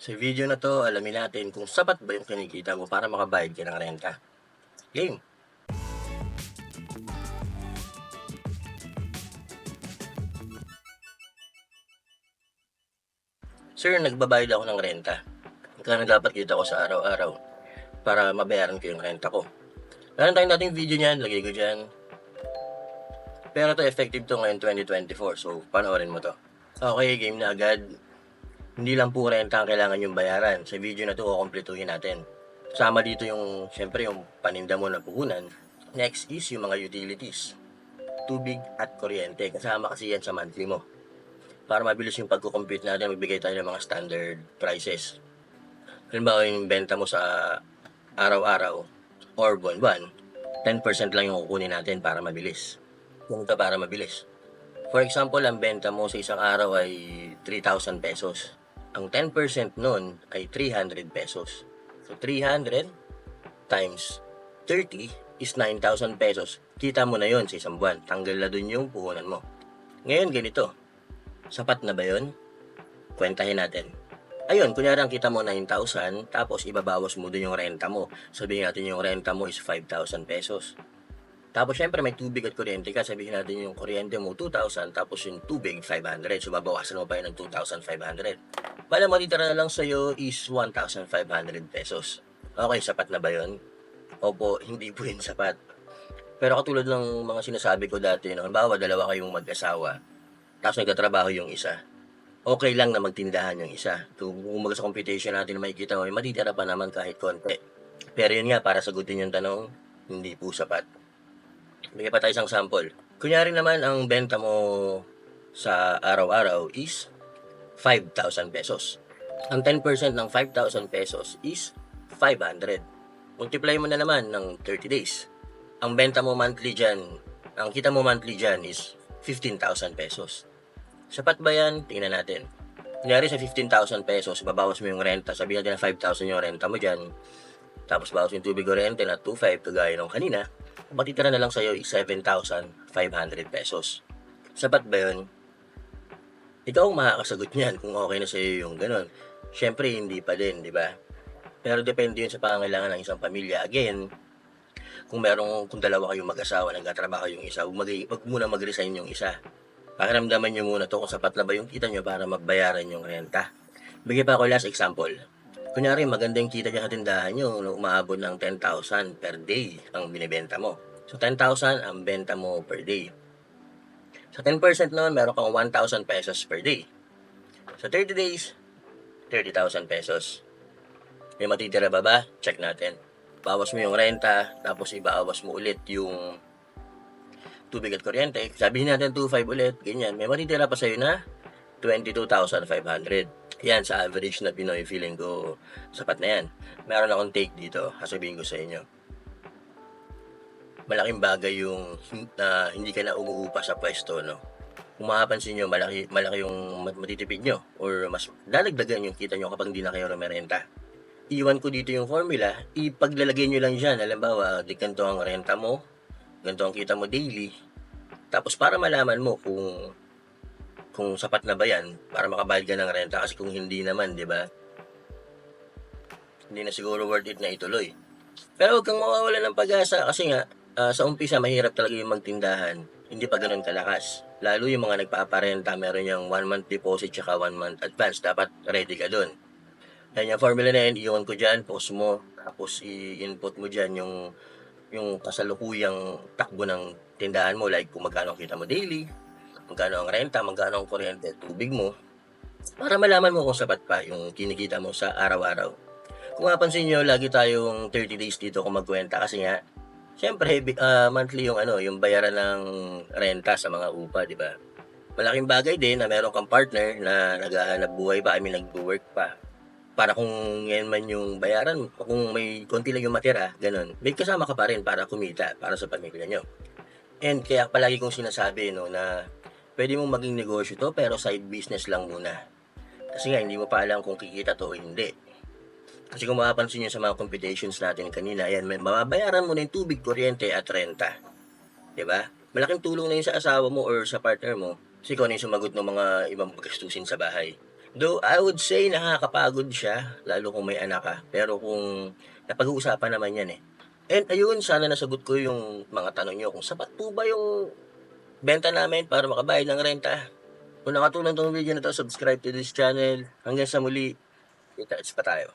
Sa video na to, alamin natin kung sapat ba yung kinikita mo para makabayad ka ng renta. Game! Sir, nagbabayad ako ng renta. Magkano dapat kita ko sa araw-araw para mabayaran ko yung renta ko. Meron tayong dating video niyan, lagay ko dyan. Pero to effective to ngayon 2024, so panoorin mo to. Okay, game na agad. Hindi lang po renta ang kailangan yung bayaran. Sa video na to, kukumpletuhin natin. Sama dito yung, syempre, yung paninda mo na puhunan. Next is yung mga utilities. Tubig at kuryente. Kasama kasi yan sa monthly mo. Para mabilis yung pagkukompute natin, magbigay tayo ng mga standard prices. Halimbawa yung benta mo sa araw-araw or buwan-buwan, 10% lang yung kukunin natin para mabilis. Ganito para mabilis. For example, ang benta mo sa isang araw ay 3,000 pesos. Ang 10% nun ay 300 pesos. So, 300 times 30 is 9,000 pesos. Kita mo na yon sa isang buwan. Tanggal na dun yung puhunan mo. Ngayon, ganito. Sapat na ba yon? Kwentahin natin. Ayun, kunyari ang kita mo 9,000, tapos ibabawas mo dun yung renta mo. Sabihin natin yung renta mo is 5,000 pesos. Tapos syempre may tubig at kuryente ka, sabihin natin yung kuryente mo 2,000, tapos yung tubig 500. So babawasan mo pa yun ng 2,500. Bala matitira na lang sa'yo is 1,500 pesos. Okay, sapat na ba yun? Opo, hindi po yun sapat. Pero katulad ng mga sinasabi ko dati, no, halimbawa dalawa kayong mag-asawa, tapos nagtatrabaho yung isa. Okay lang na magtindahan yung isa. Kung umaga sa computation natin na makikita mo, matitira pa naman kahit konti. Pero yun nga, para sagutin yung tanong, hindi po sapat. Bigyan pa tayo isang sample. Kunyari naman, ang benta mo sa araw-araw is 5,000 pesos. Ang 10% ng 5,000 pesos is 500. Multiply mo na naman ng 30 days. Ang benta mo monthly dyan, ang kita mo monthly dyan is 15,000 pesos. Sapat ba yan? Tingnan natin. Kunyari sa 15,000 pesos, babawas mo yung renta. Sabihin natin na 5,000 yung renta mo dyan. Tapos bawas yung tubig o rente na 2,500 kagaya nung kanina. Matitira na lang sa'yo is 7,500 pesos. Sapat ba yun? Ikaw ang makakasagot niyan kung okay na sa'yo yung ganun. Siyempre, hindi pa din, di ba? Pero depende yun sa pangangailangan ng isang pamilya. Again, kung merong, kung dalawa kayong mag-asawa, nagkatrabaho yung isa, mag, huwag muna mag-resign yung isa. Pakiramdaman nyo muna to kung sapat na ba yung kita nyo para magbayaran yung renta. Bigay pa ako last example. Kunyari, maganda yung kita nyo sa tindahan nyo na umaabot ng 10,000 per day ang binibenta mo. So, 10,000 ang benta mo per day. Sa 10% naman, meron kang 1,000 pesos per day. Sa 30 days, 30,000 pesos. May matitira ba ba? Check natin. Bawas mo yung renta, tapos ibawas mo ulit yung tubig at kuryente. Sabihin natin 2,500 ulit, ganyan. May matitira pa sa'yo na 22,500. Yan, sa average na Pinoy, feeling ko sapat na yan. Meron akong take dito, sasabihin ko sa inyo. Malaking bagay yung na hindi ka na umuupa sa pwesto, no? Kung makapansin nyo, malaki, malaki yung mat- matitipid nyo or mas dadagdagan yung kita nyo kapag hindi na kayo rumerenta. Iwan ko dito yung formula, ipaglalagay nyo lang dyan. Halimbawa, di ganito ang renta mo, ganito ang kita mo daily. Tapos para malaman mo kung kung sapat na ba yan para makabayad ka ng renta kasi kung hindi naman, di ba? Hindi na siguro worth it na ituloy. Pero huwag kang mawawala ng pag-asa kasi nga ah, sa umpisa mahirap talaga yung magtindahan. Hindi pa ganun kalakas. Lalo yung mga nagpaparenta, meron yung one month deposit tsaka one month advance. Dapat ready ka dun. Yan yung formula na yun, iwan ko dyan, post mo, tapos i-input mo dyan yung yung kasalukuyang takbo ng tindahan mo, like kung magkano kita mo daily, magkano ang renta, magkano ang kuryente, tubig mo, para malaman mo kung sapat pa yung kinikita mo sa araw-araw. Kung mapansin nyo, lagi tayong 30 days dito kung magkwenta kasi nga, syempre, ah, monthly yung ano, yung bayaran ng renta sa mga upa, di ba? Malaking bagay din na meron kang partner na naghahanap buhay pa, I mean, nag-work pa. Para kung yan man yung bayaran, kung may konti lang yung matira, ganun, may kasama ka pa rin para kumita, para sa pamilya nyo. And kaya palagi kong sinasabi no, na pwede mong maging negosyo to pero side business lang muna. Kasi nga hindi mo pa alam kung kikita to o hindi. Kasi kung mapapansin nyo sa mga computations natin kanina, ayan, may mababayaran mo na yung tubig, kuryente at renta. ba? Malaking tulong na yun sa asawa mo or sa partner mo. Kasi ikaw na yung sumagot ng mga ibang gastusin sa bahay. Though I would say nakakapagod siya, lalo kung may anak ka. Pero kung napag-uusapan naman yan eh. And ayun, sana nasagot ko yung mga tanong nyo. Kung sapat po ba yung benta namin para makabayad ng renta. Kung nakatulong tong video na to, subscribe to this channel. Hanggang sa muli, kita pa tayo.